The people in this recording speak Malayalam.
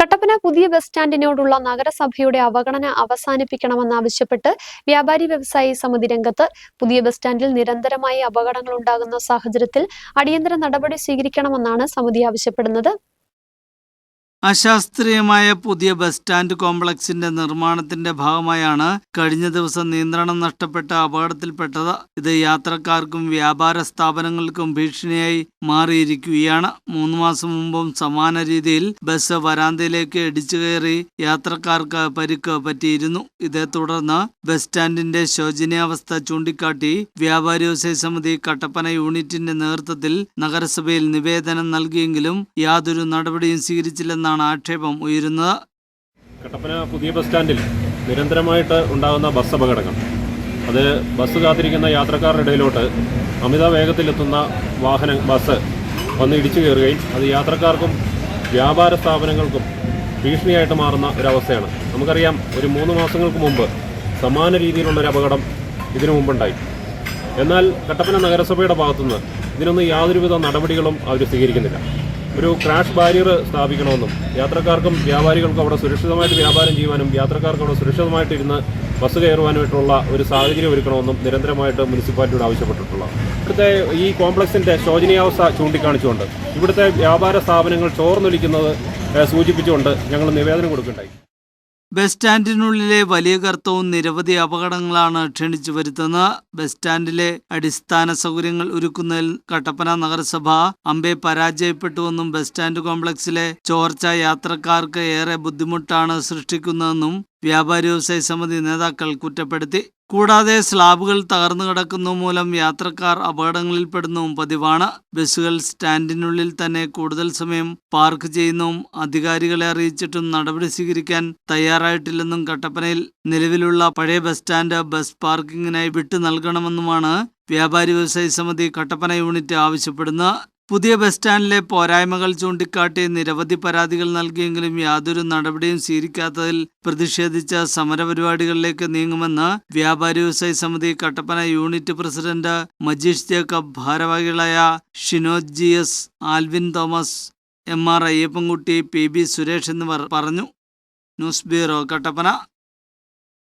കട്ടപ്പന പുതിയ ബസ് സ്റ്റാൻഡിനോടുള്ള നഗരസഭയുടെ അവഗണന അവസാനിപ്പിക്കണമെന്നാവശ്യപ്പെട്ട് വ്യാപാരി വ്യവസായി സമിതി രംഗത്ത് പുതിയ ബസ് സ്റ്റാൻഡിൽ നിരന്തരമായി അപകടങ്ങൾ ഉണ്ടാകുന്ന സാഹചര്യത്തിൽ അടിയന്തര നടപടി സ്വീകരിക്കണമെന്നാണ് സമിതി ആവശ്യപ്പെടുന്നത്. അശാസ്ത്രീയമായ പുതിയ ബസ് സ്റ്റാൻഡ് കോംപ്ലക്സിന്റെ നിർമ്മാണത്തിന്റെ ഭാഗമായാണ് കഴിഞ്ഞ ദിവസം നിയന്ത്രണം നഷ്ടപ്പെട്ട അപകടത്തിൽപ്പെട്ടത്. ഇത് യാത്രക്കാർക്കും വ്യാപാര സ്ഥാപനങ്ങൾക്കും ഭീഷണിയായി മാറിയിരിക്കുകയാണ്. മൂന്ന് മാസം മുമ്പും സമാന രീതിയിൽ ബസ് വരാന്തയിലേക്ക് ഇടിച്ചു കയറി യാത്രക്കാർക്ക് പരിക്ക് പറ്റിയിരുന്നു. ഇതേ തുടർന്ന് ബസ് സ്റ്റാൻഡിന്റെ ശോചനീയാവസ്ഥ ചൂണ്ടിക്കാട്ടി വ്യാപാരി വ്യവസായ സമിതി കട്ടപ്പന യൂണിറ്റിന്റെ നേതൃത്വത്തിൽ നഗരസഭയിൽ നിവേദനം നൽകിയെങ്കിലും യാതൊരു നടപടിയും സ്വീകരിച്ചില്ലെന്നാണ് ആക്ഷേപം ഉയരുന്നത്. കട്ടപ്പന പുതിയ ബസ് സ്റ്റാൻഡിൽ നിരന്തരമായിട്ട് ഉണ്ടാകുന്ന ബസ് അപകടങ്ങൾ. അത് ബസ് കാത്തിരിക്കുന്ന യാത്രക്കാരുടെ ഇടയിലോട്ട് അമിത വേഗത്തിലെത്തുന്ന വാഹന ബസ് വന്ന് ഇടിച്ചു കയറുകയും അത് യാത്രക്കാർക്കും വ്യാപാര സ്ഥാപനങ്ങൾക്കും ഭീഷണിയായിട്ട് മാറുന്ന ഒരവസ്ഥയാണ്. നമുക്കറിയാം ഒരു മൂന്ന് മാസങ്ങൾക്ക് മുമ്പ് സമാന രീതിയിലുള്ളൊരു അപകടം ഇതിനു മുമ്പുണ്ടായി. എന്നാൽ കട്ടപ്പന നഗരസഭയുടെ ഭാഗത്തുനിന്ന് ഇതിനൊന്നും യാതൊരുവിധ നടപടികളും അവർ സ്വീകരിക്കുന്നില്ല. ഒരു ക്രാഷ് ബാരിയർ സ്ഥാപിക്കണമെന്നും യാത്രക്കാർക്കും വ്യാപാരികൾക്കും അവിടെ സുരക്ഷിതമായിട്ട് വ്യാപാരം ചെയ്യുവാനും യാത്രക്കാർക്ക് അവിടെ സുരക്ഷിതമായിട്ട് ഇരുന്ന് ബസ് കയറുവാനായിട്ടുള്ള ഒരു സാഹചര്യം ഒരുക്കണമെന്നും നിരന്തരമായിട്ട് മുനിസിപ്പാലിറ്റിയോട് ആവശ്യപ്പെട്ടിട്ടുള്ളത് ഇവിടുത്തെ ഈ കോംപ്ലക്സിന്റെ ശോചനീയാവസ്ഥ ചൂണ്ടിക്കാണിച്ചുകൊണ്ട് ഇവിടുത്തെ വ്യാപാര സ്ഥാപനങ്ങൾ ചോർന്നൊലിക്കുന്നത് സൂചിപ്പിച്ചുകൊണ്ട് ഞങ്ങൾ നിവേദനം കൊടുക്കുകയുണ്ടായി. ബസ് സ്റ്റാൻഡിനുള്ളിലെ വലിയ ഗർത്തവും നിരവധി അപകടങ്ങളാണ് ക്ഷണിച്ചു വരുത്തുന്നത്. ബസ് സ്റ്റാൻഡിലെ അടിസ്ഥാന സൗകര്യങ്ങൾ ഒരുക്കുന്നതിൽ കട്ടപ്പന നഗരസഭ അമ്പെ പരാജയപ്പെട്ടുവെന്നും ബസ് സ്റ്റാൻഡ് കോംപ്ലക്സിലെ ചോർച്ച യാത്രക്കാർക്ക് ഏറെ ബുദ്ധിമുട്ടാണ് സൃഷ്ടിക്കുന്നതെന്നും വ്യാപാരി വ്യവസായ സമിതി നേതാക്കൾ കുറ്റപ്പെടുത്തി. കൂടാതെ സ്ലാബുകൾ തകർന്നു കിടക്കുന്നു മൂലം യാത്രക്കാർ അപകടങ്ങളിൽപ്പെടുന്നതും പതിവാണ്. ബസ്സുകൾ സ്റ്റാൻഡിനുള്ളിൽ തന്നെ കൂടുതൽ സമയം പാർക്ക് ചെയ്യുന്നതും അധികാരികളെ അറിയിച്ചിട്ടും നടപടി സ്വീകരിക്കാൻ തയ്യാറായിട്ടില്ലെന്നും കട്ടപ്പനയിൽ നിലവിലുള്ള പഴയ ബസ് സ്റ്റാൻഡ് ബസ് പാർക്കിങ്ങിനായി വിട്ടു നൽകണമെന്നുമാണ് വ്യാപാരി വ്യവസായ സമിതി കട്ടപ്പന യൂണിറ്റ് ആവശ്യപ്പെടുന്നത്. പുതിയ ബസ് സ്റ്റാൻഡിലെ പോരായ്മകൾ ചൂണ്ടിക്കാട്ടി നിരവധി പരാതികൾ നൽകിയെങ്കിലും യാതൊരു നടപടിയും സ്വീകരിക്കാത്തതിൽ പ്രതിഷേധിച്ച സമരപരിപാടികളിലേക്ക് നീങ്ങുമെന്ന് വ്യാപാരി വ്യവസായ സമിതി Kattappana unit president Majeesh Jacob ഭാരവാഹികളായ Shinoj G S Alvin Thomas M R Ayyappankutty P B Suresh എന്നിവർ പറഞ്ഞു. News bureau Kattappana.